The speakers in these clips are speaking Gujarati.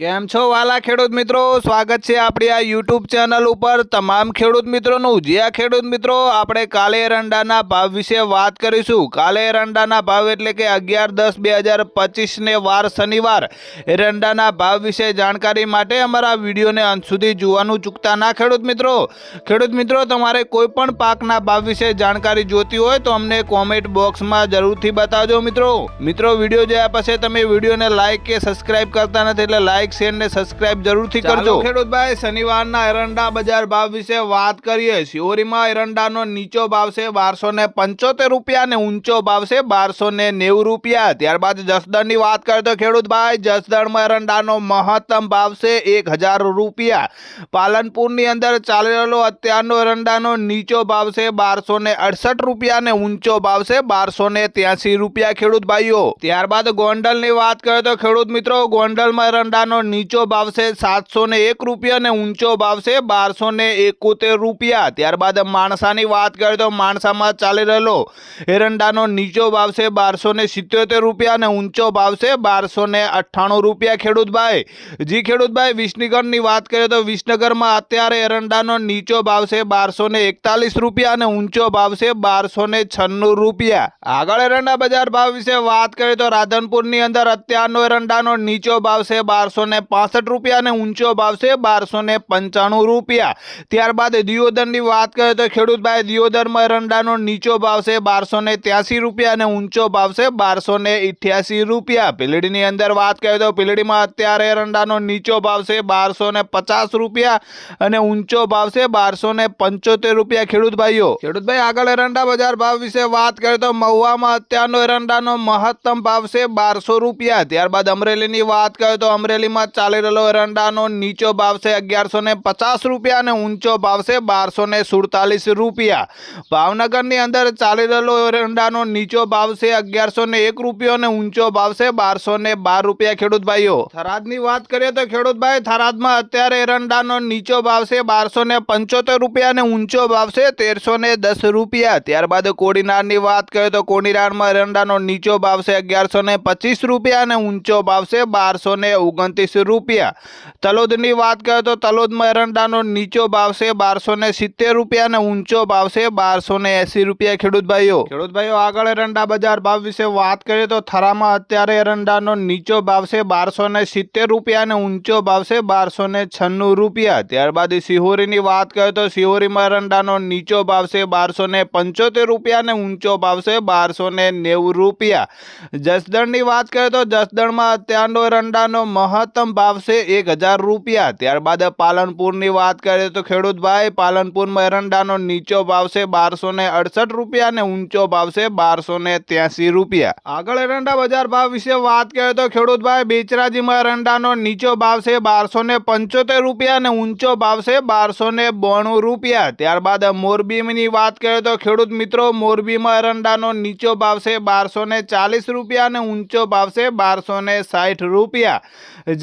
કેમ છો વાલા ખેડૂત મિત્રો? સ્વાગત છે આપણી આ યુટ્યુબ ચેનલ ઉપર. તમામ ખેડૂત મિત્રોનું, જે આ ખેડૂત મિત્રો, આપણે કાલે એરંડાના ભાવ વિશે વાત કરીશું. કાલે એરંડાના ભાવ એટલે કે અગિયાર દસ બે હજાર પચીસને વાર શનિવાર. એરંડાના ભાવ વિશે જાણકારી માટે અમારા વિડીયોને અંત સુધી જોવાનું ચૂકતા ના ખેડૂત મિત્રો. ખેડૂત મિત્રો, તમારે કોઈ પણ પાકના ભાવ વિશે જાણકારી જોતી હોય તો અમને કોમેન્ટ બોક્સમાં જરૂરથી બતાવજો મિત્રો. મિત્રો, વીડિયો જોયા પછી તમે વિડીયોને લાઇક કે સબસ્ક્રાઇબ કરતા નથી એટલે લાઈક શેર ને સબસ્ક્રાઇબ જરૂરથી કરજો. ખેડૂતભાઈ શનિવારના એરંડા બજાર ભાવ વિશે વાત કરીએ. શિવરીમાં એરંડાનો નીચો ભાવ છે બારસો ને પંચોતેર રૂપિયા ને ઊંચો ભાવ છે બારસો ને નેવું રૂપિયા. ત્યારબાદ જસદણની વાત કરીએ તો ખેડૂતભાઈ જસદણમાં એરંડાનો મહત્તમ ભાવ છે એક હજાર રૂપિયા. પાલનપુરની અંદર ચાલી રહેલો અત્યારનો એરંડાનો નીચો ભાવ છે બારસો ને અડસઠ રૂપિયા ને ઊંચો ભાવ છે બારસો ને ત્યાસી રૂપિયા ખેડૂત ભાઈઓ ત્યારબાદ ગોંડલની વાત કરીએ તો ખેડૂત મિત્રો ગોંડલમાં એરંડાનો નીચો ભાવ છે સાતસો ને એક રૂપિયા અને ઊંચો ભાવ છે બારસો ને એકોતેર રૂપિયા. ત્યારબાદ માણસાની વાત કરીએ તો માણસામાં ચાલી રહેલો એરંડાનો નીચો ભાવ છે બારસો ને સિત્યોતેર રૂપિયા અને ઊંચો ભાવ છે બારસો ને અઠ્ઠાણું રૂપિયા. ખેડૂતભાઈ, જી ખેડૂતભાઈ, વિસનગરની વાત કરીએ તો વિસનગરમાં અત્યારે એરંડાનો નીચો ભાવ છે બારસો ને એકતાલીસ રૂપિયા અને ઊંચો ભાવ છે બારસો ને છન્નું રૂપિયા. આગળ એરંડા બજાર ભાવ વિશે વાત કરીએ તો રાધનપુરની અંદર અત્યારનો એરંડાનો નીચો ભાવ છે બારસો ને પાસઠ રૂપિયા અને ઊંચો ભાવ છે બારસો ને પંચાણું રૂપિયા. ત્યારબાદ દિયોદરની વાત કરીએ તો ખેડૂતભાઈ, દિયોદરમાં એરંડાનો નીચો ભાવ છે બારસો ને ત્યાસી રૂપિયા અને ઊંચો ભાવ છે બારસો ને ઇઠ્યાસી રૂપિયા. પીલડીની અંદર વાત કરીએ તો પીલડીમાં અત્યારે એરંડાનો નીચો ભાવ છે બારસો ને પચાસ રૂપિયા અને ઊંચો ભાવ છે બારસો ને પંચોતેર રૂપિયા. ખેડૂત ભાઈઓ ખેડૂતભાઈ, આગળ એરંડા બજાર ભાવ વિશે વાત કરીએ તો મહુવામાં અત્યારનો એરંડાનો મહત્તમ ભાવ છે બારસો રૂપિયા. ત્યારબાદ અમરેલીની વાત કરીએ તો અમરેલીમાં ચાલી રહેલો એરંડાનો નીચો ભાવ છે અગિયારસો ને પચાસ રૂપિયા અને ઊંચો ભાવ છે બારસો ને સુડતાલીસ રૂપિયા. ભાવનગરની અંદર ચાલી રહેલો એરંડાનો નીચો ભાવ છે અગિયારસો ને એક રૂપિયો અને ઊંચો ભાવ છે બારસો ને બાર રૂપિયા. ખેડૂત ભાઈઓ, થરાદની વાત કરીએ તો ખેડૂત ભાઈ, થરાદમાં અત્યારે એરંડાનો નીચો ભાવ છે બારસો ને પંચોતેર રૂપિયા અને ઊંચો ભાવ છે તેરસો ને દસ રૂપિયા. ત્યારબાદ કોડીનારની વાત કરીએ તો કોડીનારમાં એરંડાનો નીચો ભાવ છે અગિયારસો ને પચીસ રૂપિયા અને ઊંચો ભાવ છે બારસો ને ઓગણત્રીસ રૂપિયા. તલોદની વાત કરીએ તો તલોદમાં એરંડાનો નીચો ભાવ છે બારસો ને સિત્તેર રૂપિયા અને ઊંચો ભાવ છે બારસો ને એસી રૂપિયા. ખેડૂત ભાઈઓ ખેડૂત ભાઈઓ, આગળ એરંડા બજાર ભાવ વિશે વાત કરીએ તો થરામાં અત્યારે એરંડાનો નીચો ભાવ છે બારસો ને સિત્તેર રૂપિયા અને ઊંચો ભાવ છે બારસો ને છન્નું રૂપિયા. ત્યારબાદ સિહોરીની વાત કરીએ તો સિહોરીમાં એરંડાનો નીચો ભાવ છે બારસો ને પંચોતેર રૂપિયા અને ઊંચો ભાવ છે બારસો ને નેવું રૂપિયા. જસદણની વાત કરીએ તો જસદણમાં અત્યારનો એરંડાનો મહત્તમ ભાવ છે એક હજાર રૂપિયા. ત્યારબાદ પાલનપુરની વાત કરીએ તો ખેડૂતભાઈ, પાલનપુરમાં એરંડાનો નીચો ભાવ છે બારસો ને અડસઠ રૂપિયા અને ઊંચો ભાવ છે બારસો ને ત્યાસી રૂપિયા. આગળ એરંડા બજાર ભાવ વિશે વાત કરીએ તો ખેડૂતભાઈ, બેચરાજીમાં એરંડાનો નીચો ભાવ છે બારસો ને પંચોતેર રૂપિયા અને ઊંચો ભાવ છે બારસો ને બોણું રૂપિયા. ત્યારબાદ મોરબીની વાત કરીએ તો ખેડૂત મિત્રો, મોરબીમાં એરંડાનો નીચો ભાવ છે બારસો ને ચાલીસ રૂપિયા અને ઊંચો ભાવ છે બારસો ને સાઠ રૂપિયા.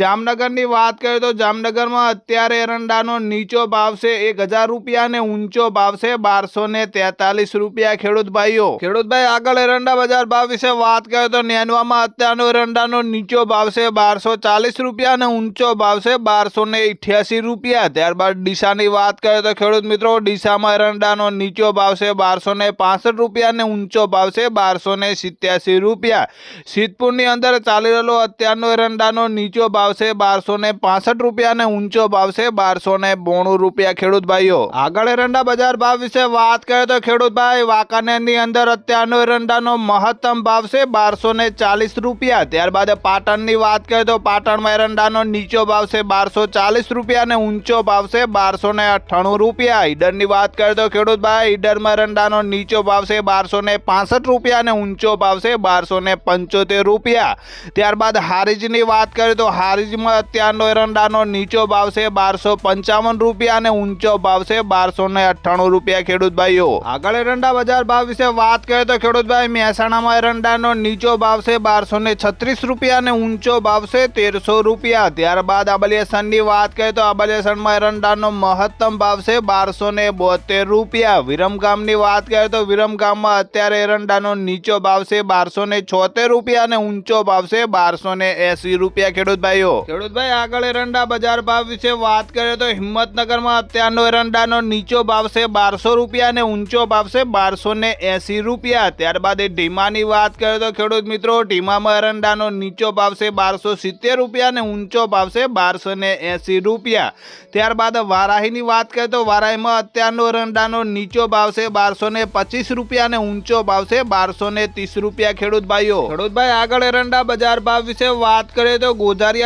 જામનગરની વાત કરીએ તો જામનગરમાં અત્યારે એરંડાનો નીચો ભાવ છે એક હજાર રૂપિયા અને ઊંચો ભાવ છે બારસો ને તેતાલીસ રૂપિયા. ખેડૂત ભાઈઓ, ખેડૂત ભાઈ, આગળ એરંડા બજાર ભાવ વિશે વાત કરીએ તો નેનવામાં અત્યારનો એરંડાનો નીચો ભાવ છે બારસો ચાલીસ રૂપિયા અને ઊંચો ભાવ છે બારસો ને ઇઠ્યાસી રૂપિયા. ત્યારબાદ ડીસાની વાત કરીએ તો ખેડૂત મિત્રો, ડીસામાં એરંડાનો નીચો ભાવ છે બારસો ને પાસઠ રૂપિયા અને ઊંચો ભાવ છે બારસો ને સિત્યાસી રૂપિયા. સિદ્ધપુરની અંદર ચાલી રહેલો અત્યારનો એરંડાનો નીચો ભાવ છે બારસો ને પાસઠ રૂપિયા અને ઊંચો ભાવ છે બારસો ને બોણું રૂપિયા. ખેડૂત ભાઈઓ, આગળ એરંડા બજાર ભાવ વિશે વાત કરીએ તો ખેડૂત ભાઈ, વાંકાનેરની અંદર અત્યારનો એરંડાનો મહત્તમ ભાવ છે બારસો ને ચાલીસ રૂપિયા. ત્યારબાદ પાટણની વાત કરીએ તો પાટણમાં એરંડાનો નીચો ભાવ છે બારસો ચાલીસ રૂપિયા અને ઊંચો ભાવ છે બારસો ને અઠ્ઠાણું રૂપિયા. ઈડરની વાત કરીએ તો ખેડૂત ભાઈ, ઈડરમાં એરંડાનો નીચો ભાવ છે બારસો ને પાસઠ રૂપિયા અને ઊંચો ભાવ છે બારસો ને પંચોતેર રૂપિયા. ત્યારબાદ હારીજની વાત કરીએ તો હારીજમાં અત્યારનો એરંડાનો નીચો ભાવ છે બારસો પંચાવન રૂપિયા અને ઊંચો ભાવ છે બારસો ને અઠ્ઠાણું રૂપિયા, ખેડૂત ભાઈઓ. આગળ એરંડા બજાર ભાવ વિશે વાત કરીએ તો ખેડૂત ભાઈ, મહેસાણામાં એરંડાનો નીચો ભાવ છે બારસો ને છત્રીસ રૂપિયા અને ઊંચો ભાવ છે તેરસો રૂપિયા. ત્યારબાદ આબલિયાસણની વાત કરીએ તો આબલિયાસણમાં એરંડાનો મહત્તમ ભાવ છે બારસો ને બોતેર રૂપિયા. વિરમગામની વાત કરીએ તો વિરમગામમાં અત્યારે એરંડાનો નીચો ભાવ છે બારસો ને છોતેર રૂપિયા અને ઊંચો ભાવ છે બારસો ને એસી રૂપિયા, ખેડૂત ભાઈ ભાઈઓ. ખેડૂત ભાઈ આગળ એરંડા બજાર ભાવ વિશે વાત કરીએ તો હિંમતનગરમાં અત્યારનો એરંડાનો નીચો ભાવ છે બારસો રૂપિયા અને ઊંચો ભાવ છે બારસો ને એસી રૂપિયા. ત્યારબાદ એ ઢીમાની વાત કરીએ તો ખેડૂત મિત્રો ઢીમામાં એરંડાનો નીચો ભાવ છે બારસો સિત્તેર રૂપિયા અને ઊંચો ભાવ છે બારસો ને એસી રૂપિયા. ત્યારબાદ વારાહીની વાત કરીએ તો વારાહીમાં અત્યારનો એરંડાનો નીચો ભાવ છે બારસો ને પચીસ રૂપિયા અને ઊંચો ભાવ છે બારસો ને ત્રીસ રૂપિયા ખેડૂત ભાઈઓ ખેડૂતભાઈ આગળ એરંડા બજાર ભાવ વિશે વાત કરીએ તો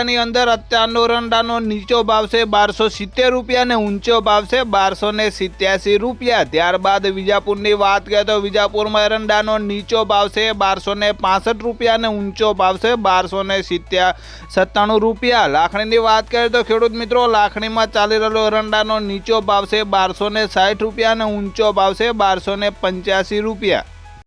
ગોધારિયાની અંદર અત્યારનો રંડાનો નીચો ભાવ છે બારસો સિત્તેર રૂપિયા અને ઊંચો ભાવ છે બારસો ને સિત્યાસી રૂપિયા. ત્યારબાદ વિજાપુરની વાત કરીએ તો વિજાપુરમાં એરંડાનો નીચો ભાવ છે બારસો ને પાસઠ રૂપિયા અને ઊંચો ભાવ છે બારસો ને સિત્યા સત્તાણું રૂપિયા. લાખણીની વાત કરીએ તો ખેડૂત મિત્રો, લાખણીમાં ચાલી રહેલો એરંડાનો નીચો ભાવ છે બારસો ને સાઠ રૂપિયા અને ઊંચો ભાવ છે બારસો ને પંચ્યાસી રૂપિયા.